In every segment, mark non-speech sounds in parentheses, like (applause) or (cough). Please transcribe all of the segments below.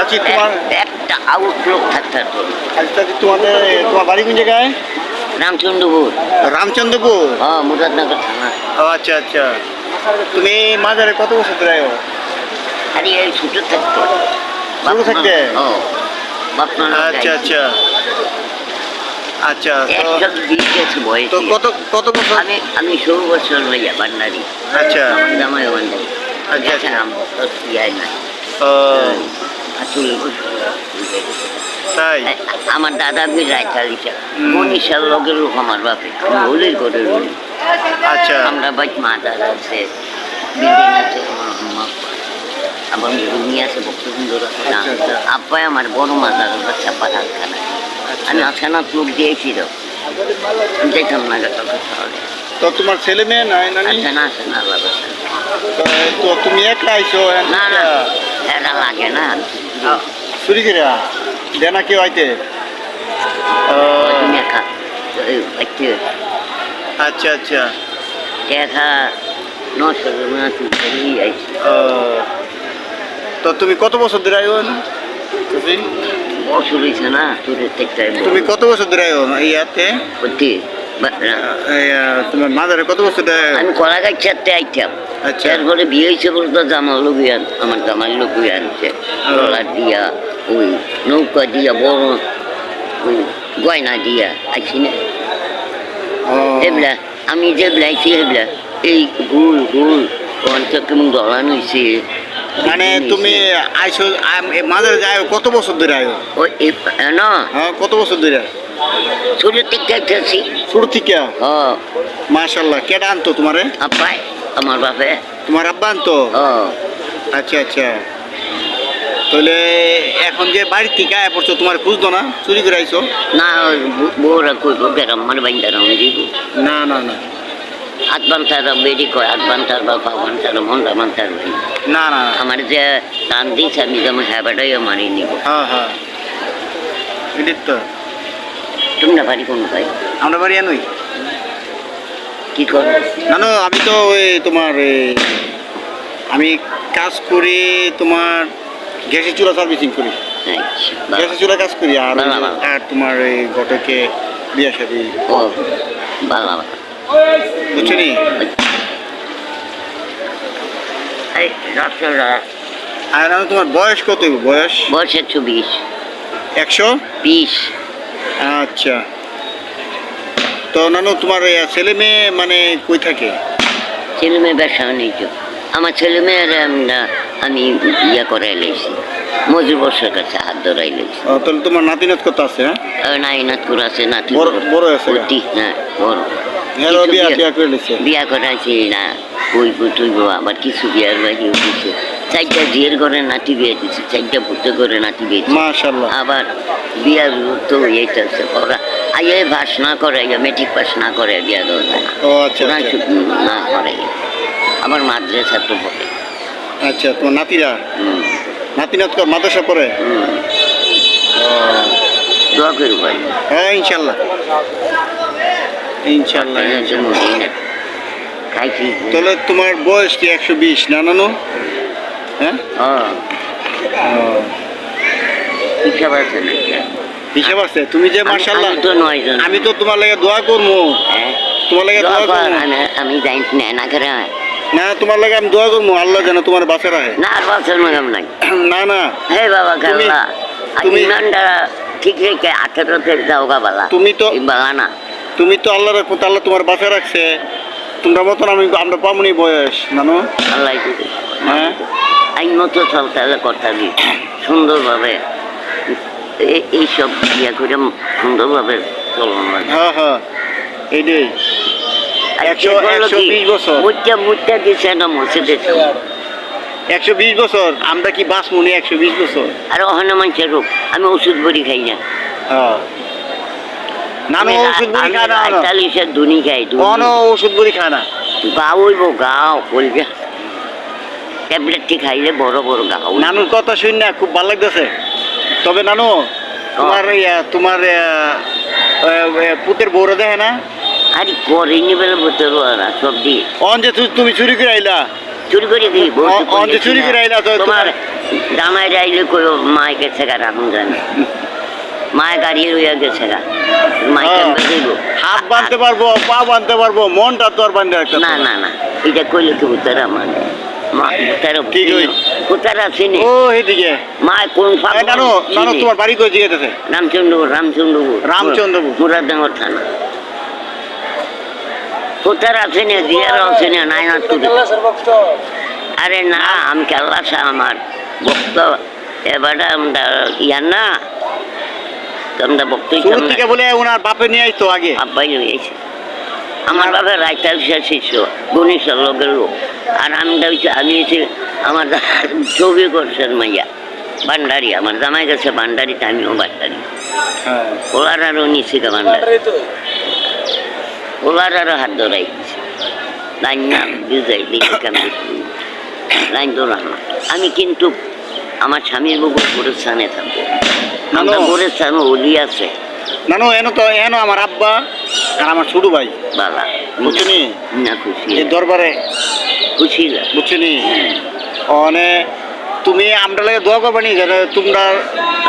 চাচি তোমার একটা আউটলুক থাকতে হবে। আচ্ছা চাচি তোমাদের তোমার বাড়ি কোন জায়গায়? রামচন্দ্রপুর। রামচন্দ্রপুর? হ্যাঁ মুরাদনগর থানা। ও আচ্ছা আচ্ছা। তুমি মাজারে কত বছর ধরে আছো? আরে এই ছোট থাকতো। ছোট থাকতে? আচ্ছা আচ্ছা। আচ্ছা তো কত কত বছর? আমি আমি ষোলো বছর হইয়া বান্নারি। আচ্ছা। জামাই বান্নারি। আচ্ছা, আচ্ছা। ও তাই? আমার দাদা বি রায়তালিশা হুম। মনীষার লগের লোক আমার বাপে। আমি হলেই করে আচ্ছা। আমরা বাড়ি মা দাদা আছে বিল্ডিং আছে আমার ভূমি আছে বক্তবন্ধুর আচ্ছা, আচ্ছা। আব্বাই আমার বড় মা দাদা চাপা ঢাকানা আচ্ছা। আমি যেতাম না শহরে তো তোমার ছেলে মেয়ে নাই নানি আছে না আছে না আল্লাহ তো তো তুমি একা আইছো না না এটা লাগে না। চুরি করে দেনা কেউ আইতে? আচ্ছা আচ্ছা। দেখা নশো না তো তুমি কত বছর ধরে চাচি? বছর হয়েছে না তুমি কত বছর ধরে আইও ইয়াতে? তোমার মাদারে কত বছর ধরে আমি কলা গাছ চারটে আইতাম। আচ্ছা। তারপরে বিয়ে হয়েছে বলে তো জামাল লোক আমার জামাই লোক আনছে। ডলার দিয়া ওই নৌকা দিয়া বড় ওই গয়না দিয়া আইছি না। এবলা আমি যে বেলাইছি এবলা এই গুল গুল অঞ্চল কেমন দলান হয়েছে মানে তুমি আইসো আম- এ কত বছর ধরে আইও ওই না। হ্যাঁ কত বছর ধরে? ছোট থেকে শুরু থেকে? ও মাশাল্লাহ কেডা আনতো তোমারে? আপাই আমার বাপে। তোমার আব্বা তো আচ্ছা আচ্ছা। তাহলে এখন যে বাড়ির থেকে আয় পড়ছো তোমার খুঁজতো না? চুরি করে আইছো? না বউরা কইব গেরাম মানে বাইন্দারাম দিব। না না না। আট বান্তার বেরি কয় আট বান্তার বা পা বান্তার মন্ডা বান্তার না। না না। আমার যে টান দিয়েছে আমি যেমন হ্যাবাটাই মারি নিব। হ্যাঁ হ্যাঁ তো। তোমরা বাড়ি কোন ভাই আমরা বাড়ি আনুই কি করো? না না আমি তো ওই তোমার আমি কাজ করি তোমার গ্যাসের চুলা সার্ভিসিং করি। আচ্ছা গ্যাসের চুলা কাজ করি আর। আর তোমার এই ঘটকে বিয়ে ও বুঝছ নি? আর তোমার বয়স কত বয়স? বয়স একশো বিশ। একশো? বিশ। আচ্ছা। তো নানু তোমার ছেলে মেয়ে মানে কই থাকে? ছেলে মেয়ে ব্যবসা তো আমার ছেলে মেয়ের আমি ইয়ে করাই লেছি। মজুর বর্ষার কাছে হাত ধরাই লেছি। তাহলে তোমার নাতিনাত কত আছে হ্যাঁ? নাই করে আছে নাতি বড় আছে হ্যাঁ বড়। বিয়া করাইছি না আবার কিছু বিয়ার উঠেছে চারটা ঘরে নাতি বিয়ে চারটা করে নাতি বিয়ে আবার বিয়ার তো এইটাছে ওরা আইয়ে পাস না করে মেট্রিক পাস না করে বিয়া দেওয়া যায় ও আচ্ছা আচ্ছা। না করে। আবার মাদ্রাসা তো পড়ে আচ্ছা তোমার নাতিরা? হুম, নাতিনাত কর মাদ্রাসা পড়ে? দোয়া করি ভাই। হ্যাঁ ইনশাল্লাহ। ইনশাল্লাহ তাহলে তোমার বয়স কি একশো বিশ না নানু? হ্যাঁ? হিসাব আছে নাকি? হিসাব আছে। তুমি যে মাশাল্লাহ আমি তো তোমার লাগে দোয়া করব হ্যাঁ। তোমার লাগে দোয়া করব আমি- যাই না না করে না তোমার লাগে আমি দোয়া করব আল্লাহ যেন তোমার বাঁচা রাখে। না আর বছর মাগাম না না। হে বাবা তুমি- গাল্লা তুমি- ঠিক রেখে আঠেরো থেকে যাও বালা। তুমি তো- বালা না। তুমি তো আল্লাহ রাখো আল্লাহ তোমার বাঁচা রাখছে। তোমরা মতন আমি আমরা পামনি বয়স জানো আল্লাহ হ্যাঁ। আইন মতো চলতে দিই। সুন্দরভাবে। এইসব ইয়ে করে সুন্দরভাবে চলন লাগে। হ্যাঁ হ্যাঁ। একশো একশো বিশ বছর। একশো বিশ আমরা কি বাস মনে একশো বিশ বছর? আর ওখানে মানুষের রোগ আমি ওষুধ বড়ি খাই না। হ্যাঁ। ওষুধ বুড়ি। দুনি খাই কোনো ওষুধ বুড়ি হইব ট্যাবলেটটি খাইলে বড় বড় হইবো। নানুর কথা শুন না খুব ভালো লাগতেছে। তবে নানু তোমার ইয়া, তোমার পুতের বউরা দেখে না? আরে করিনি বলে বলতে না সব দিয়ে অন যে তুমি চুরি করে আইলা? চুরি করে কি অ- অ- যে চুরি করে আইলা তো তোমার জামাই যাইলে কই মায় গেছে গা রাখুন জানে। মায় গাড়ি রইয়া গেছে গা। হাত বাঁধতে পারব পা বাঁধতে পারব মনটা তো আর বাঁধতে না না না এটা কইলে কি উত্তরা মানে মা উত্তরা ঠিক ওই। উত্তরা ও এইদিকে। মায় কোন এই নানু নানু তোমার বাড়ি কই জিজ্ঞেস রামচন্দ্রপুর রামচন্দ্রপুর। রামচন্দ্রপুর। মুরাদনগর থানা। কোথার আছে দিয়ার আছে নাইনাথ আরে না আমি শাহ আমার ভক্ত? এবারে আমরা ইয়ার না? তোমরা ভক্তই থেকে বলে ওনার বাপে নিয়ে আইতো আগে। আব্বাই হয়েছে আমার বাপের রাইতাল শিষ্য গণেশের লোকের লোক। আর আমি আমি হচ্ছে আমার ছবি করছেন মাইয়া ভান্ডারি আমার জামাই গেছে ভান্ডারিতে আমিও ভান্ডারি। হ্যাঁ। ওলার আরও নিচে ভান্ডারি। ওলার আরও হাত ধরাই লাইন না বুঝাই দেখে লাইন ধরা না আমি কিন্তু আমার স্বামীর বুকুর পরের স্থানে থাকব আমরা। পরের স্থানে অলি আছে। নানু এন তো এন আমার আব্বা আর আমার ছোট ভাই। বালা বুঝছেনি? না খুশি। দরবারে। খুশি বুঝছেনি? অনে তুমি আমরা লাগে দোয়া করবে নি যেন তোমরা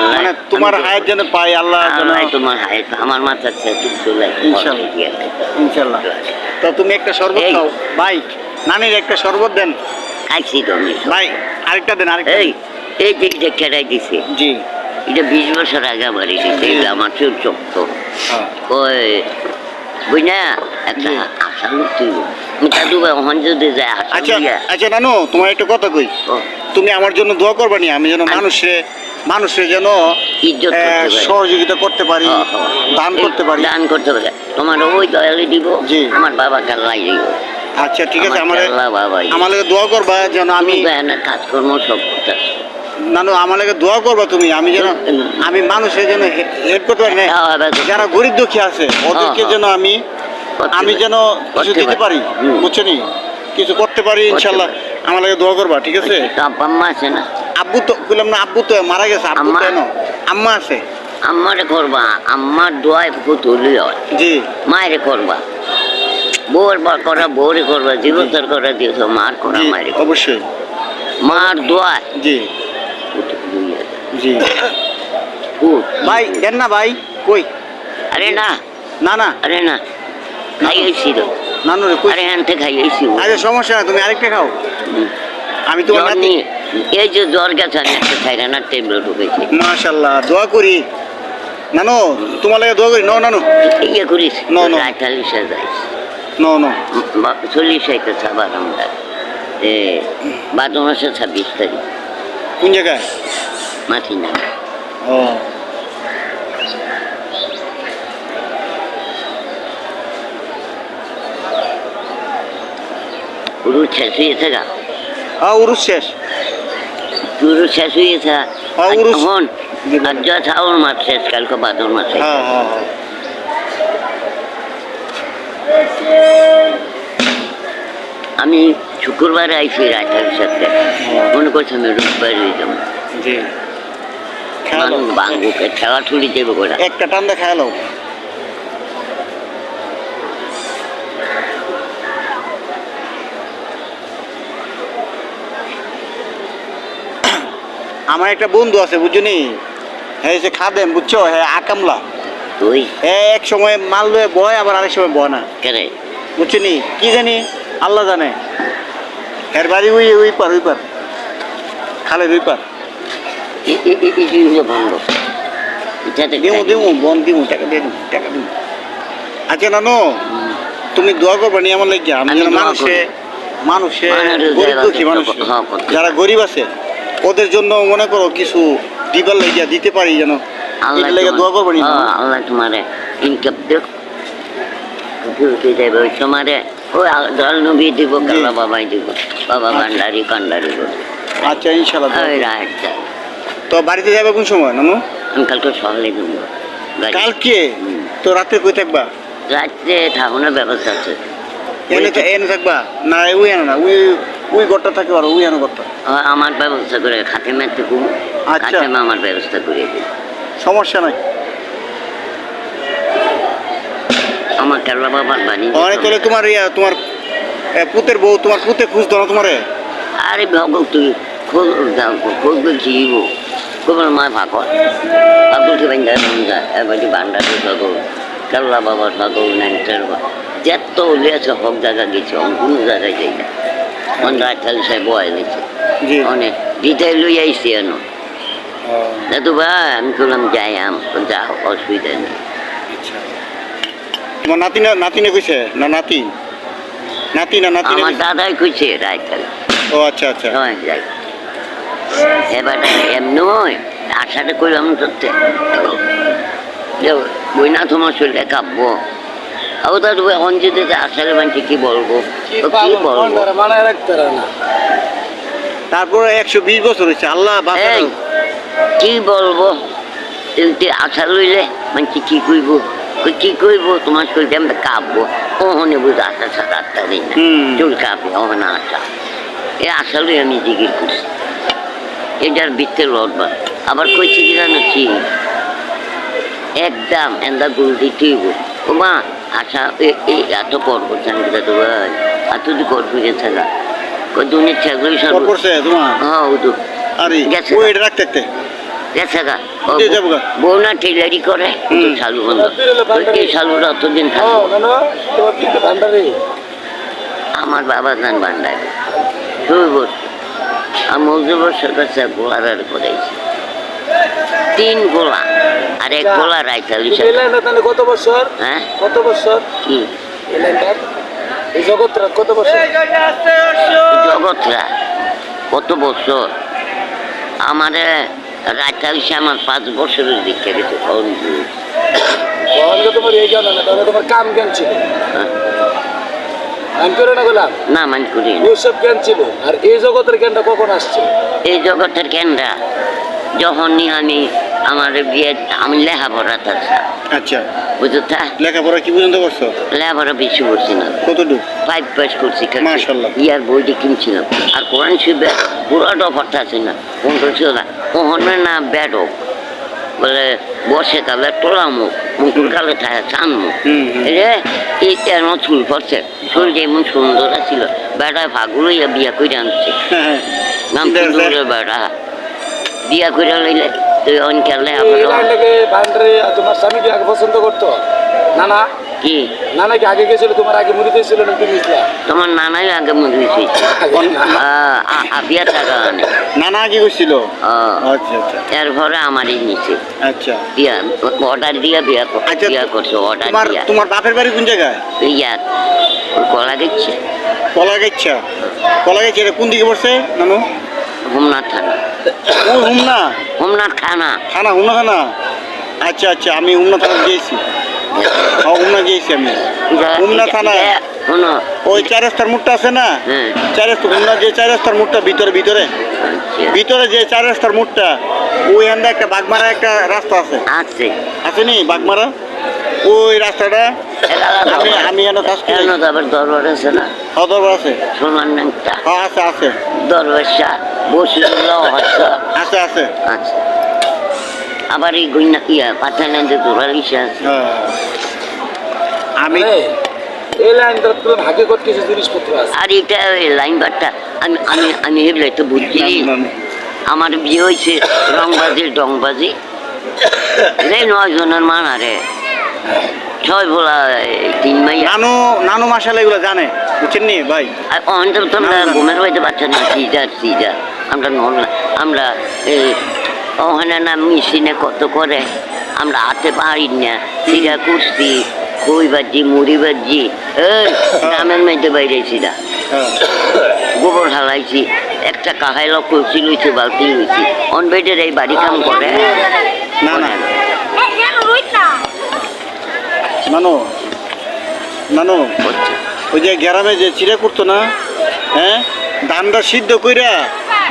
মানে তোমার হায়াত যেন পাই আল্লাহ যেন আল্লাহ তোমার হায় আমার মাথার চেয়ে চলে ইনশাল্লাহ। ইনশাল্লাহ তো তুমি একটা শরবত। খাও ভাই নানির একটা শরবত দেন খাইছি তো আমি ভাই আরেকটা দেন আরেকটা এই। এই যে এটা কেটাই দিছে জি এটা বিশ বছর আগে বাড়ি দিছে আমার চোখ চক্ত হ্যাঁ। ওই বুঝ না একটা। আশা আমি আচ্ছা আচ্ছা নানু তোমার একটা কথা কই? তুমি আমার জন্য দোয়া করবে নি? আমি যেন আচ্ছা। মানুষে মানুষে যেন করতে। সহযোগিতা করতে পারি। দান করতে পারি। দান করতে পারে। তোমার ওই দয়ালে দিব। আমার বাবা কাল্লাই দিব। আচ্ছা ঠিক আছে আমার আমার দোয়া করবা যেন আমি কাজকর্ম সব করতেছি নানু আমার লাগে দোয়া করবা তুমি আমি যেন আমি মানুষের যেন হেল্প করতে পারি না। হ্যাঁ, হ্যাঁ, যারা গরিব দুঃখী আছে ওদেরকে হ্যাঁ। যেন আমি করতে আমি যেন কিছু দিতে পারি। হুম। বুঝছ নি কিছু করতে পারি ইনশাল্লাহ। আমার লাগে দোয়া করবা ঠিক আছে? আব্বা আম্মা আছে না। আব্বু তো বললাম না আব্বু তো মারা গেছে। আব্বু আম্মা? তো আম্মা আছে। আম্মারে করবা আম্মার দোয়ায় পুতুলি হয়। জি। মায়েরে করবা। বউর বা করা বউরে করবা জীবতার করা দিয়েছ মার করা মায়ের অবশ্যই। মার দোয়ায় জি। জি। ভাই দেন না ভাই কই? আরে না। না না। আরে না। খাইয়েছি তো নানু রে কই? আরে আনতে খাইয়েছি আচ্ছা সমস্যা না তুমি আরেকটা খাও। আমি তোমার নাতি এই যে জ্বর গেছে আমি একটা না টেবিল ঢুকেছি। মাশাল্লাহ দোয়া করি। নানু তোমার লাগে দোয়া করি। নো নানু। ইয়ে করিস No, no. আঠালিশে যাইস। নো নো চল্লিশ আইতেছে আবার আমরা। এ বাদ মাসে ছাব্বিশ তারিখ। কোন জায়গায়? মাথি না ও। পুরো শেষ হয়েছে গা হ্যাঁ উরুস শেষ পুরো শেষ হয়েছে হ্যাঁ। আর যা শ্রাবণ মাস শেষ কালকে ভাদর মাসে হ্যাঁ হ্যাঁ হ্যাঁ আমি শুক্রবারে আইছি রাইটার সাথে মনে করছি আমি রোববার হয়ে যাব বাঙ্গুকে খেলা ছুটি দেবে একটা টান্দা খেয়ালো আমার একটা বন্ধু আছে বুঝছনি হ্যাঁ সে খাদেম বুঝছ? হ্যাঁ আকামলা। তুই হ্যাঁ এক সময় মাল লয়ে বয় আবার আরেক সময় বয় না। কেরে? বুঝছনি কি জানি? আল্লাহ জানে। এর বাড়ি ওই ওই পার ওই পার। খালের ওই পার। বন্ধ। দিমু দিমু বন দিমু টাকা দিয়ে টাকা দিমু। আচ্ছা নানো তুমি দোয়া করবে নি আমার আমি দোয়া মানুষে মানুষে গরিব দুঃখী মানুষ। হ্যাঁ, যারা গরিব আছে ওদের জন্য মনে করো কিছু দিবার লাগিয়া দিতে পারি যেন। আল্লাহ লাগিয়া দোয়া করবে নি হ্যাঁ, আল্লাহ তোমারে ইনকাম যাবে ওই তোমারে ওই জল নবী দিব কালা বাবাই দিব বাবা ভান্ডারি কান্ডারি আচ্ছা ইনশাল্লাহ ওই করব। রাতটা তো বাড়িতে যাবে কোন সময় নানু? আমি কালকে সকালে দেবো কালকে? তো রাত্রে কই থাকবা? রাত্রে ঠাকুরের ব্যবস্থা আছে। এনে থাকবা? না ওই না ওই ওই ঘরটা থাকতে পারো ওই আনো ঘরটা। আমার ব্যবস্থা করে খাতে মেতে কুম আচ্ছা। আমার ব্যবস্থা করে দিই। সমস্যা নাই। আমার কেরলা বাবার বাণী অনেক তাহলে তোমার ইয়া তোমার পুতের বউ তোমার পুতে খুঁজতো না তোমারে। আরে ভগ তুই খোঁজ খোঁজ বলছি কোমল মা ভাগর পাগল কি বান্ধা যায় এবারে ভান্ডারে সকল কাল্লা বাবা সকল ন্যাংটার যত উলিয়াছে হক জায়গা গেছে অন কোনো জায়গায় যাই না অন রাখাল সাহেব বয় জি। অনেক বিদায় লই আইসি এনো। দাদু ভাই আমি বললাম যাই আম যা অসুবিধা নেই। আচ্ছা। তোমার নাতি না নাতি না কইছে? না নাতি? নাতি না নাতি আমার কইছে? দাদাই খুঁজছে রাইতাল ও আচ্ছা আচ্ছা। হয় যাই। এবার এমনি আশাটা করলাম ধরতে বই না তোমার শরীরে কাঁপবো। ও তার এখন যদি আসলে মানছি কি বলব? কি বলব? মানায় রাখতে না। তারপরে একশো বিশ বছর হয়েছে আল্লাহ কি বলব? তুই আশা লইলে মানছি কি কইব? কই কি কইব? তোমার শরীরে আমরা কাঁপবো। ওহনে বুঝে আশা ছাড়া আটটা দিই না। হুম। চুল কাঁপে ওহনে আশা এ আশা লই আমি জিগির করছি। এটার বৃত্তের লড়বা আবার কইছি কি জানাচ্ছি একদম এন্দা গুল দিতেই ও মা আশা এই এত পর করছেন কিনা তো ভাই? এত যদি পর করে থাকা দুনির ছাগলই সব করছে তোমার? হ্যাঁ ও তো। আরে গেছে। ও এটা রাখতে রাখতে গেছে গা। বউ না টেলারি করে শালু বন্ধ। ওই শালুরা অতদিন আমার বাবা যান ভান্ডারে। দুই বছর। আর মজুর বছর কাছে গোলার করেছি তিন গোলা। আর এক গোলা তাহলে কত বছর? হ্যাঁ? কত বছর? কি? এই লাইনটার এই জগৎটা কত বছর? জগৎরা কত বছর? আমার আমার পাঁচ বছরের দীক্ষা গেছে তোমার এই জ্ঞান না তোমার কাম জ্ঞান ছিল। আমি করে না মান করি ওইসব জ্ঞান ছিল। আর এই জগতের জ্ঞানটা কখন আসছে? এই জগতের কেন্দ্রা যখনই আমি আমার বিয়ে আমি লেখাপড়া থাকছি আচ্ছা। বুঝতে লেখাপড়া কি পর্যন্ত করছ? লেখাপড়া বেশি করছি না। কতটুকু? ফাইভ পাস করছি মাশাআল্লাহ। ইয়ার বইটি কিনছিলাম আর কোরআন শিবে পুরোটা অফারটা আছে না? ছিল না? না ব্যাডক বলে বসে কালে টোলামু মুকুর কালে থাকে চানমু। রে এই কেন চুল চুল যেমন সুন্দর ছিল বেড়ায় ভাগুলো বিয়া করে আনছে। নাম ঠিক আছে। সুন্দর বেড়া। বিয়া করে লইলে তুই লাইনটাকে ভান্ডারে তোমার স্বামী কি আগে পছন্দ করতো? না না কি? না নাকি আগে গেছিল? তোমার আগে মুড়ি দিয়েছিল না তুমি ইসলাম তোমার নানাই আগে মরে গেছে বিয়া টাকা আনে। নানা কি করছিল আহ, আচ্ছা আচ্ছা। এরপরে আমারই নিচে আচ্ছা। বিয়া অর্ডার দিয়া বিয়া কর- আচ্ছা বিয়া করছে অর্ডার দিয়া। তোমার বাপের বাড়ি কোন জায়গায়? ইয়া গলা দিচ্ছে কলা গেছা? কলা গেছে এটা কোন দিকে পড়ছে নানু? হোমনাথ থানা। ও হুমনা? হোমনাথ থানা। থানা হুমনা থানা? আচ্ছা আচ্ছা আমি হুমনা থানা গিয়েছি। হ্যাঁ হুমনা গিয়েছি আমি। হুমনা থানা ওই চার রাস্তার মুখটা আছে না? হ্যাঁ। চার রাস্তা হুমনা যে চার রাস্তার মুখটা ভিতরে ভিতরে? আচ্ছা। ভিতরে যে চার রাস্তার মুখটা ওই একটা বাগমারা একটা রাস্তা আছে। আছে। আছে নি বাগমারা? ওই রাস্তাটা আমি আমি এনে কাজ করি কেন আবার দরবার আছে না? সদর আছে। সোনার নামটা হ্যাঁ আছে আছে। দরবার শাহ বসিরুল্লাহ হাসা আছে আছে। আচ্ছা। আবার এই গুইনা ইয়া দোরালিশা আছে। হ্যাঁ। আমি এই লাইনটা তুমি ভাগে করতে কিছু জিনিসপত্র আছে। আর এটা ওই লাইন বারটা আমি আমি আমি হেবলে তো বুঝছি। আমার বিয়ে হয়েছে রংবাজি ডংবাজি। (coughs) রে নয় জনের মান রে এই তিন নানু নানু মাসাল এগুলো জানে। বুঝছেন নি ভাই? তো আমরা না, না। ঘুমের বাড়িতে পাচ্ছি না সিজার সিজার আমরা নন আমরা এই ওখানে না মেশিনে কত করে? আমরা হাতে পারি না সিরা করছি খই বাজি মুড়ি বাজি এই গ্রামের মেয়েতে বাইরে সিরা হ্যাঁ গোবর হালাইছি একটা কাহাইল কলসি লইছি বালতি লইছি। অন বেডের এই বাড়ি কাম করে না না করে নানু নানু। ওই যে গ্রামে যে চিড়া করতো না হ্যাঁ ধানটা সিদ্ধ কইরা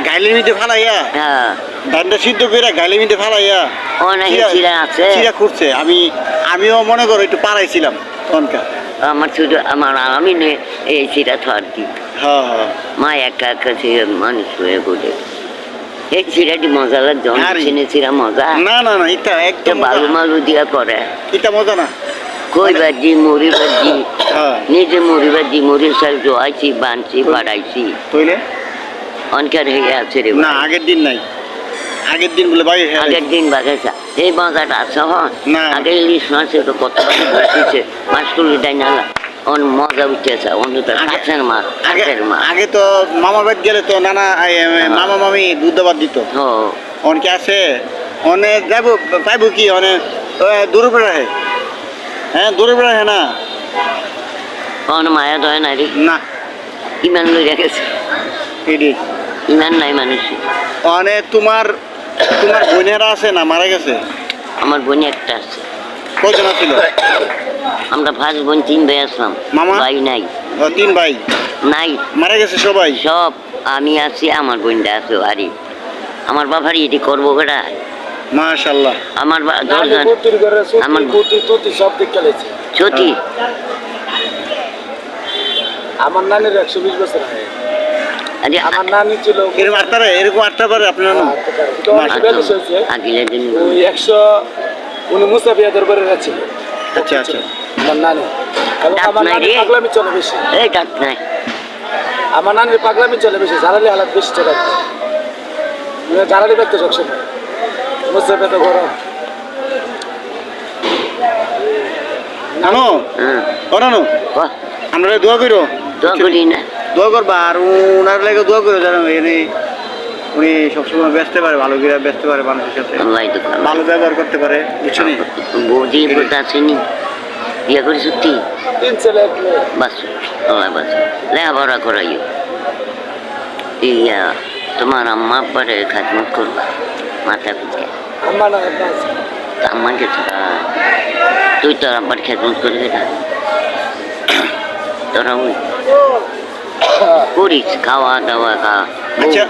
গাইলের মধ্যে ফালাইয়া হ্যাঁ। ধানটা সিদ্ধ কইরা গাইলের মধ্যে ফালাইয়া চিড়া- চিরা করছে আমি আমিও মনে করো একটু পারাইছিলাম তখনকার আমার শুধু আমার আমি নে এই চিরা থার দিই। হ্যাঁ হ্যাঁ। মা একা একা সে মানুষ হয়ে গেলে এই চিরাটি মজা লাগছে অনেক আরে। চিনে চিরা মজা? না না না এটা একদম মজা। মালু দিয়া করে। এটা মজা না। কই বাজি মুড়ি বাজি? হ্যাঁ। নিজে মুড়ি বাজি মুড়ির সাল জোয়াইছি বানছি বাড়াইছি। তইলে অনকার হয়ে আছে রে না আগের দিন নাই। আগের দিন বলে বাড়ি হ্যাঁ। আগের দিন বাগেছা এই মজাটা আছে হন না। আগে ইলিশ মাছের তো কত দিচ্ছে মাছগুলি ডাই নালা অন মজা উঠেছে আগে- কাছের মাছ আগে কাছের মাছ। আগে তো মামা বাড়ি গেলে তো নানা এই, মামা মামি দুধ ভাত দিত অনেকে আছে? অনেক যাব পাইব কি? অনেক দূরে হে হ্যাঁ দূরে বেড়া হে না। অন মায়া দয় না রে। না। ইমান লই রেখেছে এটি ইমান নাই মানুষের অনেক তোমার তোমার বোনেরা আছে না মারা গেছে? আমার বোন একটা আছে। কজন ছিল আমরা ফার্স্ট বোন তিন ভাই আসলাম মামা? ভাই নাই। তিন ভাই? নাই। মারা গেছে সবাই? সব আমি আছি আমার বোনটা আছে বাড়ি। আমার বাবার এটি করব কেটা মাশাল্লাহ আমার দশজন আমার- কুটি তুতি সব দিক খেলেছে ছুটি আমার নানির একশো বিশ বছর হয় আরে আমার নানি ছিল এরকম আটটা এরকম আটটা পারে আপনার নাম? বিয়াল্লিশ দিন। ওই একশো উনি মুসাফিয়া দরবারের ছিল। আচ্ছা আচ্ছা। আমার নানি। আমার নানি। পাগলামি চলে বেশি। এই ডাক নাই। আমার নানির পাগলামি চলে বেশি। জ্বালালি হালাত বেশি চলে। জ্বালালি ব্যক্ত সবসময় মুসাফিয়া তো গরম। নানো হ্যাঁ। আমরা দোয়া করো দোয়া করি না। দোয়া করবা আর ওনার লাগে দোয়া করো জানো এনে উনি সবসময় ব্যস্ত পারে ভালো করে ব্যস্ত পারে মানুষের সাথে। ভালো। ব্যবহার করতে পারে বুঝছ নি? বৌদি বোধ আসেনি। বিয়ে করি সত্যি? বাস আল্লাহ বাস। লেখাপড়া করাইও। ইয়া তোমার আম্মা আব্বারে খাজমত করবা। মাথা আমার না। তুই তোর আব্বার খেদমত করবি না তোরা করিস খাওয়া দাওয়া খা আচ্ছা।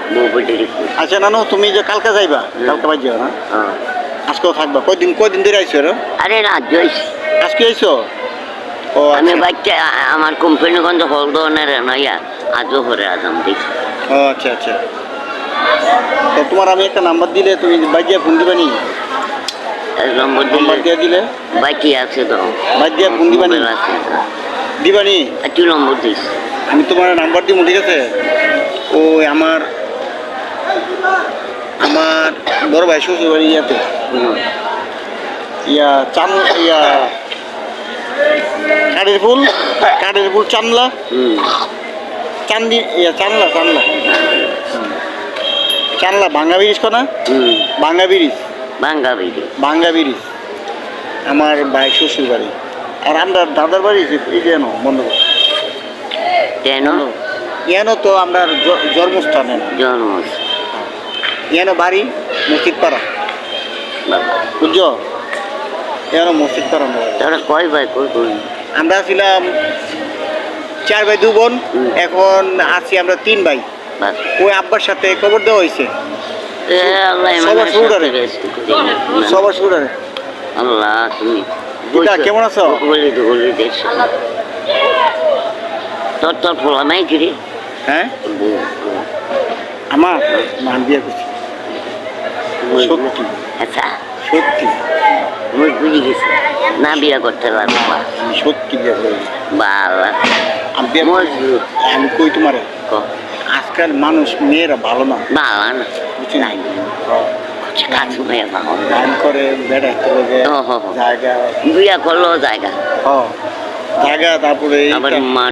আচ্ছা নানু তুমি যে কালকে যাইবা কালকে বাজ যাও না? আজকেও থাকবা। কয়দিন কয়দিন ধরে আইছো আরে না আজকে আইছো? ও আমি আচ্ছা। বাচ্চা আমার কোম্পানিগঞ্জ হলদনের নয়া আজও করে আজাম দেখি ও আচ্ছা আচ্ছা। তো তোমার আমি একটা নাম্বার দিলে তুমি বাজিয়া ফোন দিবা নি? নম্বর নাম্বার দিয়ে দিলে? বাকি আছে তো। বাজিয়া ফোন দিবা নি? আছে দিবা নি? তুই নম্বর দিস। আমি তোমার নাম্বার দিব ঠিক আছে? ওই আমার আমার বড় ভাই শ্বশুর বাড়ি ইয়াতে ইয়া চান ইয়া কাঠের ফুল কাঠের ফুল হুম। চান্দি ইয়া চানলা চানলা চানলা ভাঙ্গা ব্রিজ কনা হুম। ভাঙ্গা ব্রিজ। ভাঙ্গা বেরি ভাঙ্গা ব্রিজ। আমার ভাই শ্বশুর বাড়ি আর আমরা দাদার বাড়ি যে- এই যে বন্ধ কেন? ইয়ানো তো আমরা জন্মস্থান। এনো। জন্ম ইয়ানো বাড়ি মসজিদ পাড়া বুঝছ ইয়ানো মসজিদ পাড়া কয় ভাই কই কই আমরা ছিলাম চার ভাই দু বোন। এখন আছি আমরা তিন ভাই। বাস ওই আব্বার সাথে খবর দেওয়া হয়েছে। সবার মানে শুরু সবার শুরু আল্লাহ তুমি দিদা, কেমন আছো? বলি তো বলি দেশ তোর তোর ফোলা নাই কিরে হ্যাঁ? আমার? না, আমি বিয়ে করছি। সত্যি। আচ্ছা। সত্যি। মুই বুঝি গেছি। না বিয়া করতে পারব। আমি সত্যি বিয়ে করি বাবা। আমি বিয়ে করি। মজবুত আমি কই তোমার? ক? আজকাল মানুষ মেয়েরা ভালো না। বাবা না কাজ মেয়ে গান করে বেড়াইতে হো। জায়গা। বিয়া করল জায়গা। তারপরে আবার